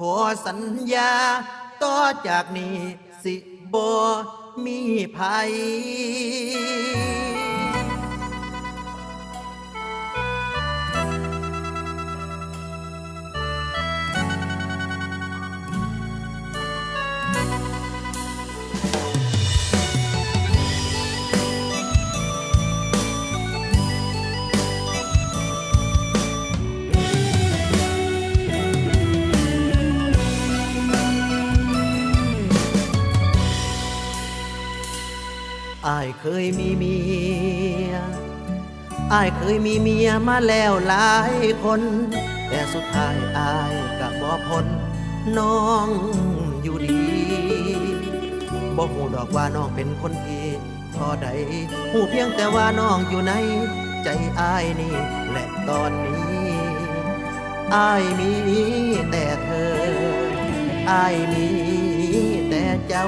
ขอสัญญา ต่อจากนี้สิบมีภัยายเคยมีเมียอายเคยมีเมียมาแล้วหลายคน แต่สุดท้ายอายกับบ่พ้นน้องอยู่ดีบ่หูดอกว่าน้องเป็นคนที่พอใดหูเพียงแต่ว่าน้องอยู่ในใจอายนี่และตอนนี้อายมีแต่เธออายมีแต่เจ้า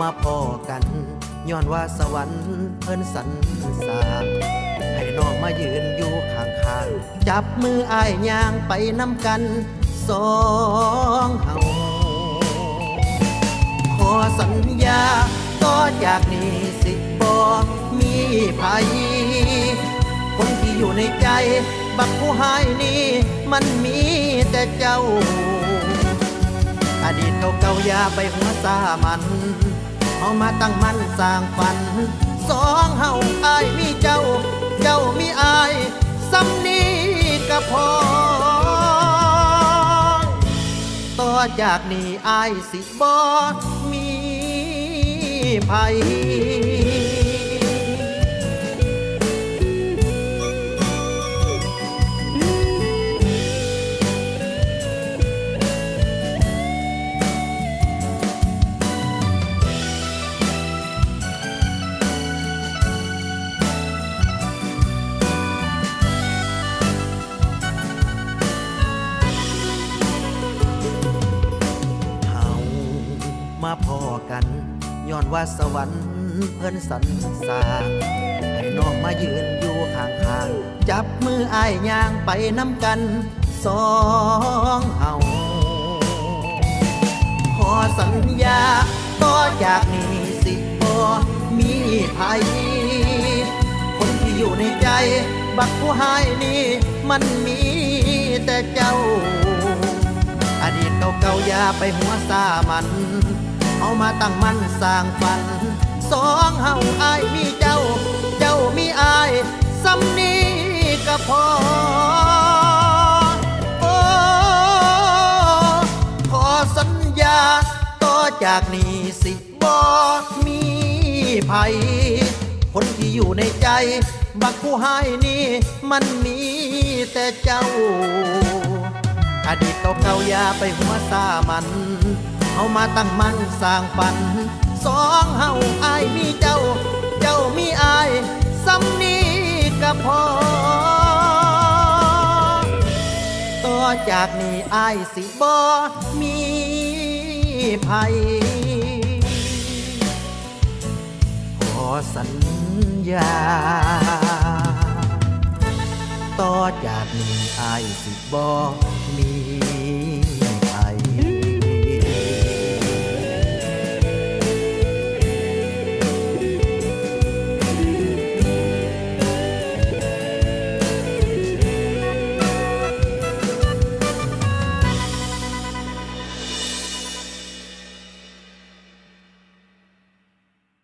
มาพอกันย้อนว่าสวรรค์เพิ่นสรรสาให้น้องมายืนอยู่ข้างๆจับมืออ้ายย่างไปน้ำกันสองเฮาขอสัญญาต่อจากนี้สิบ่มีภัยคนที่อยู่ในใจ บักผู้หายนี้มันมีแต่เจ้า อดีตเก่าๆอย่าไปหัวซามัน มาตั้งมั่นสร้างฝัน สองเฮาอายมีเจ้า เจ้ามีอายสำนีก็พอ ต่อจากนี้อายสิบอมีภัย มาพอกันย้อนว่าสวรรค์เพิ่นสรรสร้างให้น้องมายืนอยู่ข้างๆจับมืออ้ายย่างไปน้ำกันสองเฮาขอสัญญาต่อจากนี้สิบ่มีภัยคนที่อยู่ในใจ บักผู้หายนี้มันมีแต่เจ้า อดีตเก่าๆอย่าไปหัวซามัน เอามาตั้งมั่นสร้างฝัน สองเฮาอายมีเจ้า เจ้ามีอายสำนี้ก็พอ โอ้ขอสัญญา ต่อจากนี้สิบ่มีภัย คนที่อยู่ในใจ บักผู้หายนี้มันมีแต่เจ้า อดีตเก่าๆอย่าไปหัวซามันามาตั้งมั่นสร้างฝัน สองเฮาอายมีเจ้า เจ้ามีอายสำนีก็พอ ต่อจากนี้อายสิบ่มีภัยขอสัญญา ต่อจากนี้อายสิบ่มี